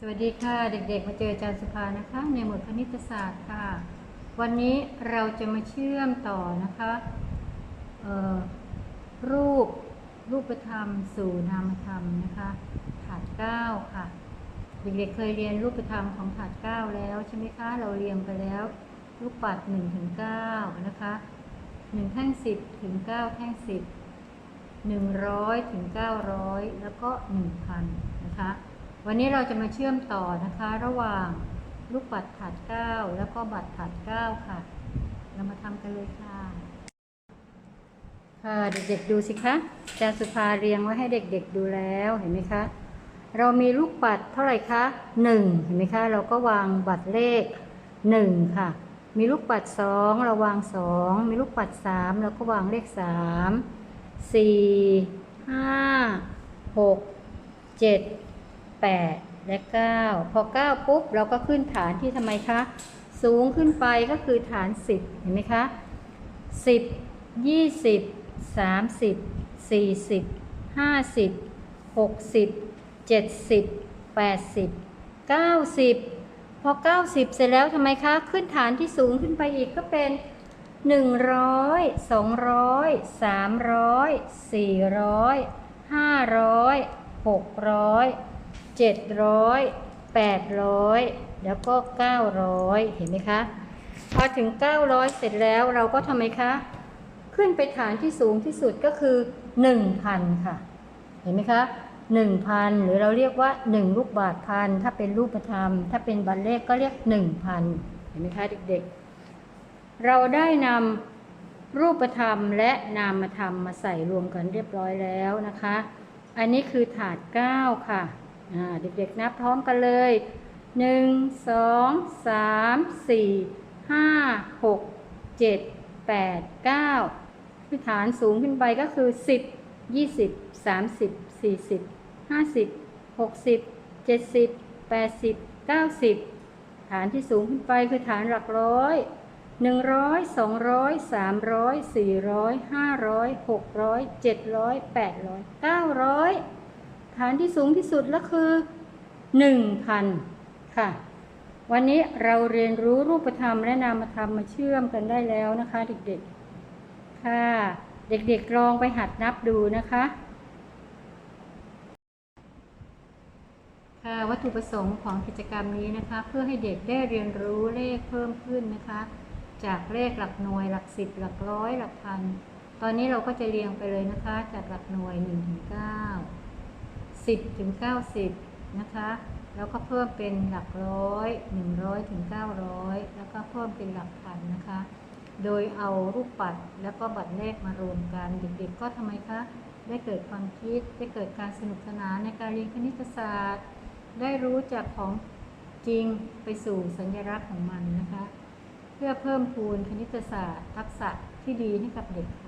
สวัสดีค่ะเด็กๆ มาเจออาจารย์สุภานะคะ ในหมวดคณิตศาสตร์ค่ะ วันนี้เราจะมาเชื่อมต่อนะคะรูปรูปธรรม สู่นามธรรมนะคะถาดเก้าค่ะ เด็กๆเคยเรียนรูปธรรมของถาดเก้าแล้วใช่ไหมคะเราเรียนไปแล้วลูกปัดหนึ่งถึงเก้านะคะหนึ่งแท่งสิบถึงเก้าแท่งสิบหนึ่งร้อยถึงเก้าร้อยแล้วก็หนึ่งพันนะคะ วันนี้เราจะมาเชื่อมต่อนะคะ ระหว่างลูกปัดถาดเก้าแล้วก็บัตรถาดเก้าค่ะ เรามาทำกันเลยค่ะ ค่ะเด็กๆดูสิคะอาจารย์สุภาเรียงไว้ให้เด็กๆดูแล้วเห็นไหมคะเรามีลูกปัดเท่าไหร่คะหนึ่งเห็นไหมคะเราก็วางบัตรเลขหนึ่งค่ะ มีลูกปัดสองเราวางสองมีลูกปัดสามเราก็วางเลขสามสี่ห้าหกเจ็ด แปดและเก้าพอเก้าปุ๊บ เราก็ขึ้นฐานที่ทำไมคะ สูงขึ้นไปก็คือฐานสิบเห็นไหมคะสิบยี่สิบสามสิบสี่สิบห้าสิบหกสิบเจ็ดสิบแปดสิบเก้าสิบพอเก้าสิบเสร็จแล้วทำไมคะ ขึ้นฐานที่สูงขึ้นไปอีกก็เป็นหนึ่งร้อยสองร้อยสามร้อยสี่ร้อยห้าร้อยหกร้อย เจ็ดร้อยแปดร้อยแล้วก็เก้าร้อยเห็นไหมคะ พอถึง900เสร็จแล้วเราก็ทำไมคะ ขึ้นไปฐานที่สูงที่สุดก็คือ1,000ค่ะ เห็นไหมคะ1,000หรือเราเรียกว่า1ลูกบาทพันถ้าเป็นรูปธรรม ถ้าเป็นบัตรเลขก็เรียก1,000เห็นไหมคะเด็กๆ เราได้นำรูปธรรมและนามธรรมมาใส่รวมกันเรียบร้อยแล้วนะคะ อันนี้คือถาด9ค่ะอ่า เด็กๆนับพร้อมกันเลยหนึ่งสองสามสี่ห้าหกเจ็ดแปดเก้าพื้นฐานสูงขึ้นไปก็คือสิบยี่สิบสามสิบสี่สิบห้าสิบหกสิบเจ็ดสิบแปดสิบเก้าสิบฐานที่สูงขึ้นไปคือฐานหลักร้อยหนึ่งร้อยสองร้อยสามร้อยสี่ร้อยห้าร้อยหกร้อยเจ็ดร้อยแปดร้อยเก้าร้อย ฐานที่สูงที่สุดก็คือหนึ่งพันค่ะ วันนี้เราเรียนรู้รูปธรรมและนามธรรมมาเชื่อมกันได้แล้วนะคะ เด็กๆ ค่ะ เด็กๆลองไปหัดนับดูนะคะ ค่ะวัตถุประสงค์ของกิจกรรมนี้นะคะ เพื่อให้เด็กได้เรียนรู้เลขเพิ่มขึ้นนะคะ จากเลขหลักหน่วยหลักสิบหลักร้อยหลักพันตอนนี้เราก็จะเรียงไปเลยนะคะ จากหลักหน่วย1ถึง9 10ถึง90 นะคะ แล้วก็เพิ่มเป็นหลักร้อย 100ถึง900 แล้วก็เพิ่มเป็นหลักพันนะคะ โดยเอารูปปัดแล้วก็บัตรเลขมารวมกัน เด็กๆก็ทำไมคะ ได้เกิดความคิด ได้เกิดการสนุกสนานในการเรียนคณิตศาสตร์ ได้รู้จักของจริงไปสู่สัญลักษณ์ของมันนะคะ เพื่อเพิ่มพูนคณิตศาสตร์ ทักษะที่ดีให้กับเด็กค่ะ